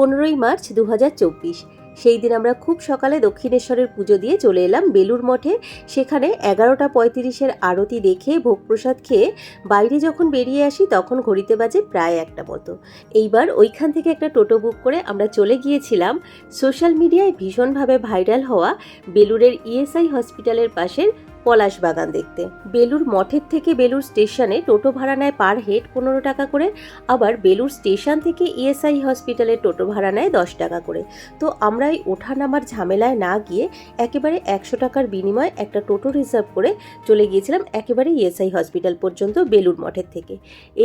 পনেরোই মার্চ দু হাজার চব্বিশ। সেই দিন আমরা খুব সকালে দক্ষিণেশ্বরের পুজো দিয়ে চলে এলাম বেলুর মঠে। সেখানে এগারোটা পঁয়ত্রিশের আরতি দেখে ভোগ প্রসাদ খেয়ে বাইরে যখন বেরিয়ে আসি তখন ঘড়িতে বাজে প্রায় একটা মতো। এইবার ওইখান থেকে একটা টোটো বুক করে আমরা চলে গিয়েছিলাম সোশ্যাল মিডিয়ায় ভীষণভাবে ভাইরাল হওয়া বেলুরের ইএসআই হসপিটালের পাশের পলাশ বাগান দেখতে। বেলুর মঠের থেকে বেলুর স্টেশনে টোটো ভাড়া নেয় পার হেড পনেরো টাকা করে, আবার বেলুর স্টেশন থেকে ইএসআই হসপিটালে টোটো ভাড়া নেয় দশ টাকা করে। তো আমরা এই ওঠা নামার ঝামেলায় না গিয়ে একেবারে একশো টাকার বিনিময়ে একটা টোটো রিজার্ভ করে চলে গিয়েছিলাম একেবারে ইএসআই হসপিটাল পর্যন্ত বেলুর মঠের থেকে।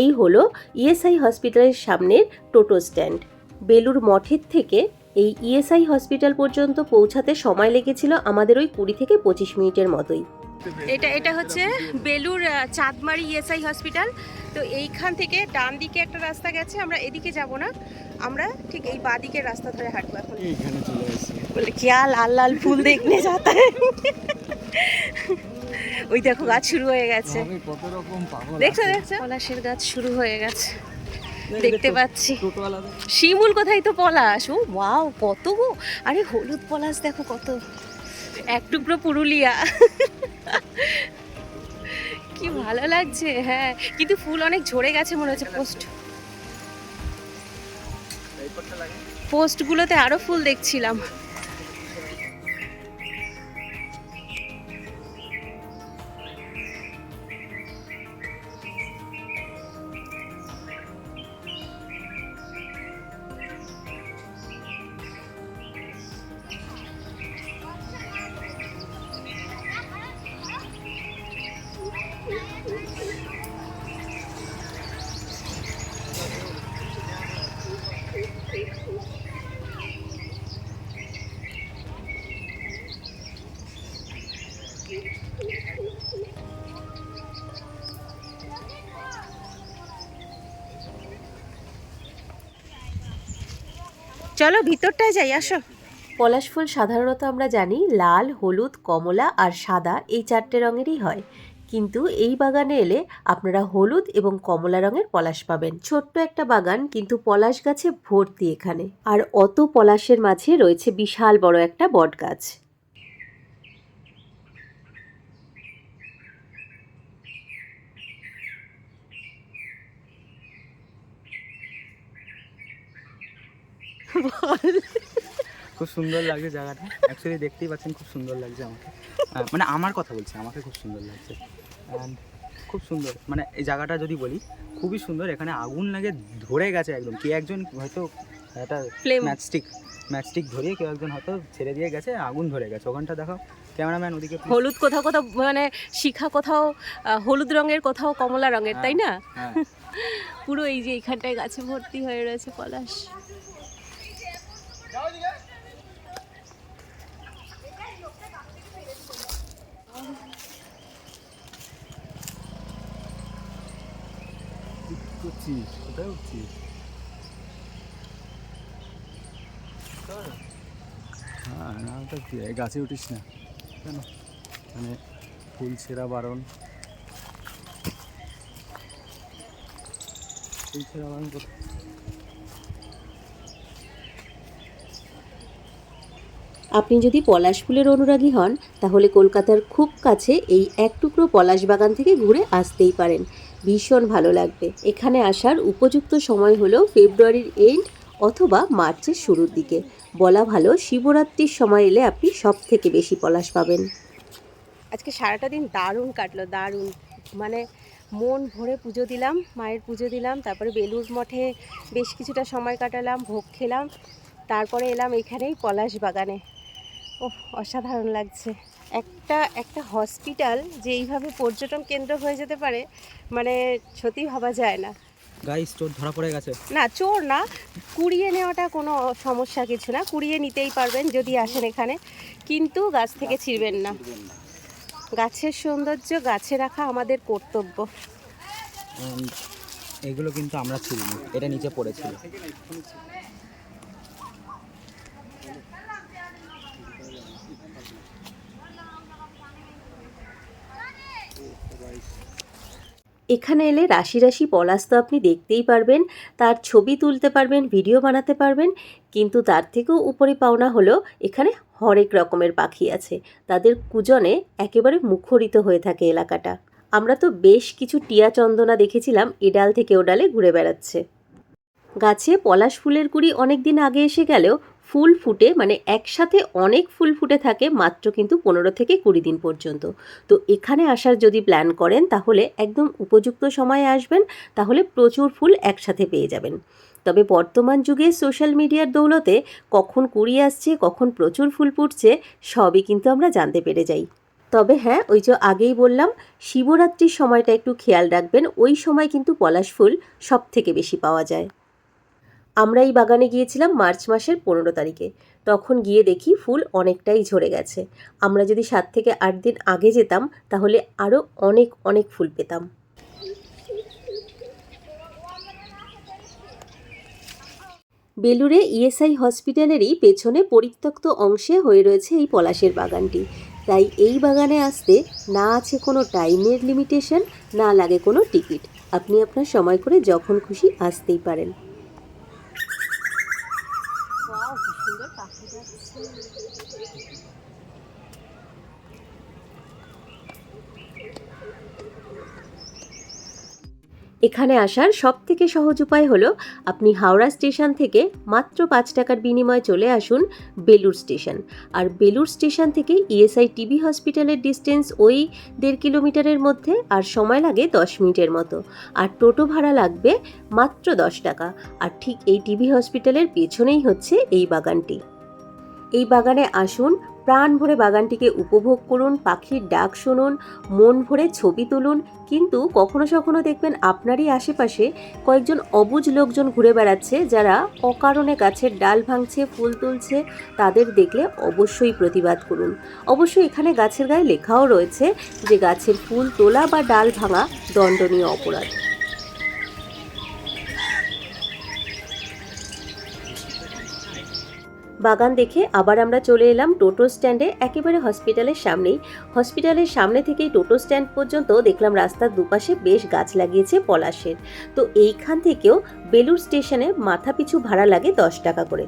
এই হলো ইএসআই হসপিটালের সামনের টোটো স্ট্যান্ড। বেলুর মঠের থেকে এই ইএসআই হসপিটাল পর্যন্ত পৌঁছাতে সময় লেগেছিল আমাদের ওই কুড়ি থেকে পঁচিশ মিনিটের মতোই। এটা এটা হচ্ছে বেলুর চাঁদমারি ইএসআই হসপিটাল। তো এইখান থেকে ডান দিকে একটা রাস্তা গেছে আমরা এদিকে যাব না। আমরা ঠিক এই বাদিকের রাস্তা ধরে হাঁটবো এখন। এইখানে চলে এসেছি বলে লাল লাল ফুল দেখলে যাতা ওই দেখো গাছ শুরু হয়ে গেছে। কত রকম পাগল দেখছ দেখছ? পলাশের গাছ শুরু হয়ে গেছে। দেখতে পাচ্ছি। শিমুল কোথায় তো পলাশ? ও ওয়াও কত গো। আরে হলুদ পলাশ দেখো কত। এক টুকরো পুরুলিয়া। কি ভালো লাগছে হ্যাঁ। কিন্তু ফুল অনেক ঝরে গেছে মনে হচ্ছে পোস্ট পোস্টগুলোতে আরও ফুল দেখছিলাম। চলো ভিতরটায় যাই, আসো। পলাশ ফুল সাধারণত আমরা জানি লাল, হলুদ, কমলা আর সাদা এই চারটে রঙেরই হয়। কিন্তু এই বাগানে এলে আপনারা হলুদ এবং কমলা রঙের পলাশ পাবেন। ছোট্ট একটা বাগান, কিন্তু পলাশ গাছে ভর্তি এখানে। আর অত পলাশের মাঝে রয়েছে বিশাল বড় একটা বট গাছ খুব সুন্দর লাগছে জায়গাটা। অ্যাকচুয়ালি দেখতেই পাচ্ছেন খুব সুন্দর লাগছে আমাকে। মানে আমার কথা বলছি আমাকে খুব সুন্দর লাগছে। And খুব সুন্দর। মানে এই জায়গাটা যদি বলি খুবই সুন্দর। এখানে আগুন লাগে ধরে গেছে একদম। কে একজন হয়তো একটা. ম্যাচস্টিক ম্যাচস্টিক ধরিয়ে কেউ একজন হয়তো ছেড়ে দিয়ে গেছে আগুন ধরে গেছে। ওখানটা দেখাও। ক্যামেরাম্যান ওদিকে হলুদ কোথাও কোথাও মানে শিখা কোথাও হলুদ রঙের কোথাও কমলা রঙের তাই না? হ্যাঁ। পুরো এই যে এইখানটায় গাছে ভর্তি হয়ে রয়েছে পলাশ। উঠছিস কোথায় উঠছিস হ্যাঁ ওটা কি? গাছে উঠিস না। কেন? মানে ফুল ছেঁড়া বারণ। ফুল ছেঁড়া বারণ কোথায় আপনি যদি পলাশ ফুলের অনুরাগী হন, তাহলে কলকাতার খুব কাছে এই এক টুকরো পলাশ বাগান থেকে ঘুরে আসতেই পারেন। ভীষণ ভালো লাগবে। এখানে আসার উপযুক্ত সময় হলো ফেব্রুয়ারির এন্ড অথবা মার্চের শুরুর দিকে। বলা ভালো, শিবরাত্রির সময় এলে আপনি সব থেকে বেশি পলাশ পাবেন। আজকে সারাটা দিন দারুণ কাটলো, দারুণ। মানে মন ভরে পুজো দিলাম, মায়ের পুজো দিলাম, তারপরে বেলুর মঠে বেশ কিছুটা সময় কাটালাম, ভোগ খেলাম, তারপরে এলাম এখানেই পলাশ বাগানে। ও অসাধারণ লাগছে। একটা একটা হসপিটাল যে এইভাবে পর্যটন কেন্দ্র হয়ে যেতে পারে মানে সত্যি ভাবা যায় না। গাইস তোর ধরা পড়ে গেছে। না চোর না কুড়িয়ে নেওয়াটা কোনো সমস্যা কিছু না। কুড়িয়ে নিতেই পারবেন যদি আসেন এখানে। কিন্তু গাছ থেকে ছিঁড়বেন না। গাছের সৌন্দর্য গাছে রাখা আমাদের কর্তব্য। এগুলো কিন্তু আমরা ছিলিনি এটা নিচে পড়েছিল। এখানে এলে রাশি রাশি পলাশ তো আপনি দেখতেই পারবেন, তার ছবি তুলতে পারবেন, ভিডিও বানাতে পারবেন, কিন্তু তার থেকেও উপরে পাওনা হলো এখানে হরেক রকমের পাখি আছে, তাদের কুজনে একেবারে মুখরিত হয়ে থাকে এলাকাটা। আমরা তো বেশ কিছু টিয়া চন্দনা দেখেছিলাম, এ ডাল থেকে ও ডালে ঘুরে বেড়াচ্ছে। গাছে পলাশ ফুলের কুড়ি অনেক দিন আগে এসে গেলেও ফুল ফুটে মানে একসাথে অনেক ফুল ফুটে থাকে মাত্র কিন্তু পনেরো থেকে কুড়ি দিন পর্যন্ত। তো এখানে আসার যদি প্ল্যান করেন, তাহলে একদম উপযুক্ত সময়ে আসবেন, তাহলে প্রচুর ফুল একসাথে পেয়ে যাবেন। তবে বর্তমান যুগে সোশ্যাল মিডিয়ার দৌলতে কখন কুড়ি আসছে, কখন প্রচুর ফুল ফুটছে, সবই কিন্তু আমরা জানতে পেরে যাই। তবে হ্যাঁ ওই যে আগেই বললাম, শিবরাত্রির সময়টা একটু খেয়াল রাখবেন, ওই সময় কিন্তু পলাশ ফুল সব থেকে বেশি পাওয়া যায়। আমরা এই বাগানে গিয়েছিলাম মার্চ মাসের পনেরো তারিখে। তখন গিয়ে দেখি ফুল অনেকটাই ঝরে গেছে। আমরা যদি সাত থেকে আট দিন আগে যেতাম, তাহলে আরও অনেক অনেক ফুল পেতাম। বেলুড়ে ইএসআই হসপিটালেরই পেছনে পরিত্যক্ত অংশে হয়ে রয়েছে এই পলাশের বাগানটি। তাই এই বাগানে আসতে না আছে কোনো টাইমের লিমিটেশন, না লাগে কোনো টিকিট। আপনি আপনার সময় করে যখন খুশি আসতেই পারেন। এখানে আসার সব থেকে সহজ উপায় হলো, আপনি হাওড়া স্টেশন থেকে মাত্র পাঁচ টাকার বিনিময়ে চলে আসুন বেলুর স্টেশন। আর বেলুর স্টেশন থেকে ইএসআই টিবি হসপিটালের ডিস্টেন্স ওই দেড় কিলোমিটারের মধ্যে, আর সময় লাগে দশ মিনিটের মতো। আর টোটো ভাড়া লাগবে মাত্র দশ টাকা। আর ঠিক এই টিবি হসপিটালের পেছনেই হচ্ছে এই বাগানটি। এই বাগানে আসুন, প্রাণ ভরে বাগানটিকে উপভোগ করুন, পাখির ডাক শুনুন, মন ভরে ছবি তুলুন। কিন্তু কখনো সখনো দেখবেন আপনারই আশেপাশে কয়েকজন অবুঝ লোকজন ঘুরে বেড়াচ্ছে যারা অকারণে গাছের ডাল ভাঙছে, ফুল তুলছে। তাদের দেখলে অবশ্যই প্রতিবাদ করুন। অবশ্যই এখানে গাছের গায়ে লেখাও রয়েছে যে গাছের ফুল তোলা বা ডাল ভাঙা দণ্ডনীয় অপরাধ। বাগান দেখে আবার আমরা চলে এলাম টোটো স্ট্যান্ডে, একেবারে হসপিটালের সামনেই। হসপিটালের সামনে থেকেই টোটো স্ট্যান্ড পর্যন্ত দেখলাম রাস্তার দুপাশে বেশ গাছ লাগিয়েছে পলাশের। তো এইখান থেকেও বেলুর স্টেশনে মাথা পিছু ভাড়া লাগে দশ টাকা করে।